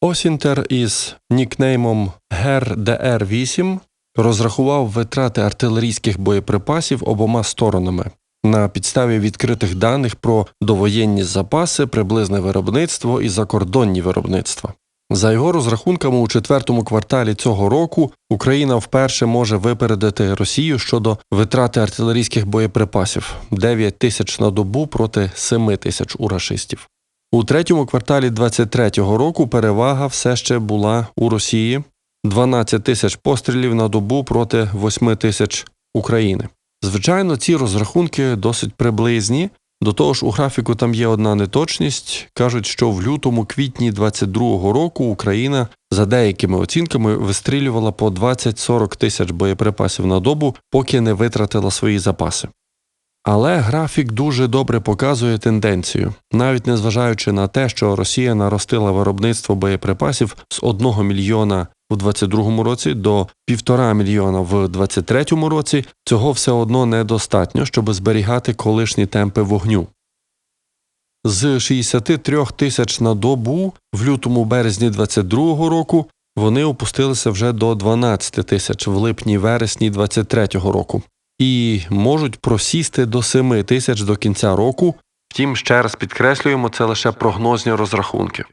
Осінтер із нікнеймом GER-DR8 розрахував витрати артилерійських боєприпасів обома сторонами на підставі відкритих даних про довоєнні запаси, приблизне виробництво і закордонні виробництва. За його розрахунками, у четвертому кварталі цього року Україна вперше може випередити Росію щодо витрати артилерійських боєприпасів 9 тисяч на добу проти 7 тисяч у. У третьому кварталі 23-го року перевага все ще була у Росії 12 тисяч пострілів на добу проти 8 тисяч України. Звичайно, ці розрахунки досить приблизні. До того ж, у графіку там є одна неточність. Кажуть, що в лютому квітні 22-го року Україна за деякими оцінками вистрілювала по 20-40 тисяч боєприпасів на добу, поки не витратила свої запаси. Але графік дуже добре показує тенденцію, навіть незважаючи на те, що Росія наростила виробництво боєприпасів з 1 мільйона в 22 році до 1,5 мільйона в 23 році, цього все одно недостатньо, щоб зберігати колишні темпи вогню. З 63 тисяч на добу в лютому березні 22 року вони опустилися вже до 12 тисяч в липні вересні 23 року і можуть просісти до 7 тисяч до кінця року. Втім, ще раз підкреслюємо, це лише прогнозні розрахунки.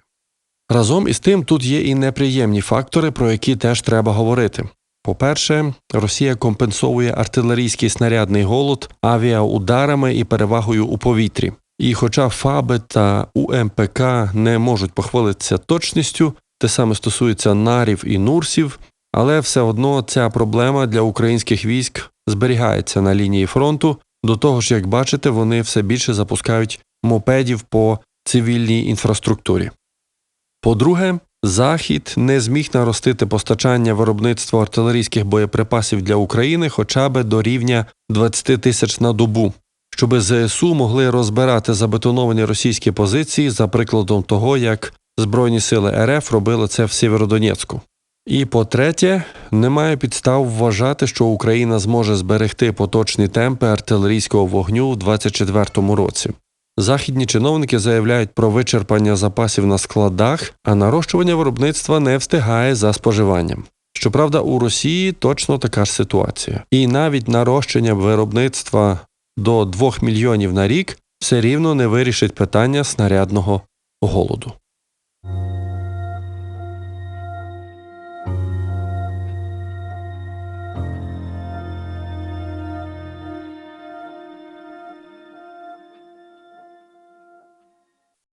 Разом із тим, тут є і неприємні фактори, про які теж треба говорити. По-перше, Росія компенсовує артилерійський снарядний голод авіаударами і перевагою у повітрі. І хоча ФАБи та УМПК не можуть похвалитися точністю, те саме стосується нарів і нурсів, але все одно ця проблема для українських військ зберігається на лінії фронту. До того ж, як бачите, вони все більше запускають мопедів по цивільній інфраструктурі. По-друге, Захід не зміг наростити постачання виробництва артилерійських боєприпасів для України хоча б до рівня 20 тисяч на добу, щоб ЗСУ могли розбирати забетоновані російські позиції за прикладом того, як Збройні сили РФ робили це в Сєвєродонецьку. І по-третє, немає підстав вважати, що Україна зможе зберегти поточні темпи артилерійського вогню у 2024 році. Західні чиновники заявляють про вичерпання запасів на складах, а нарощування виробництва не встигає за споживанням. Щоправда, у Росії точно така ж ситуація, і навіть нарощення виробництва до 2 мільйонів на рік все рівно не вирішить питання снарядного голоду.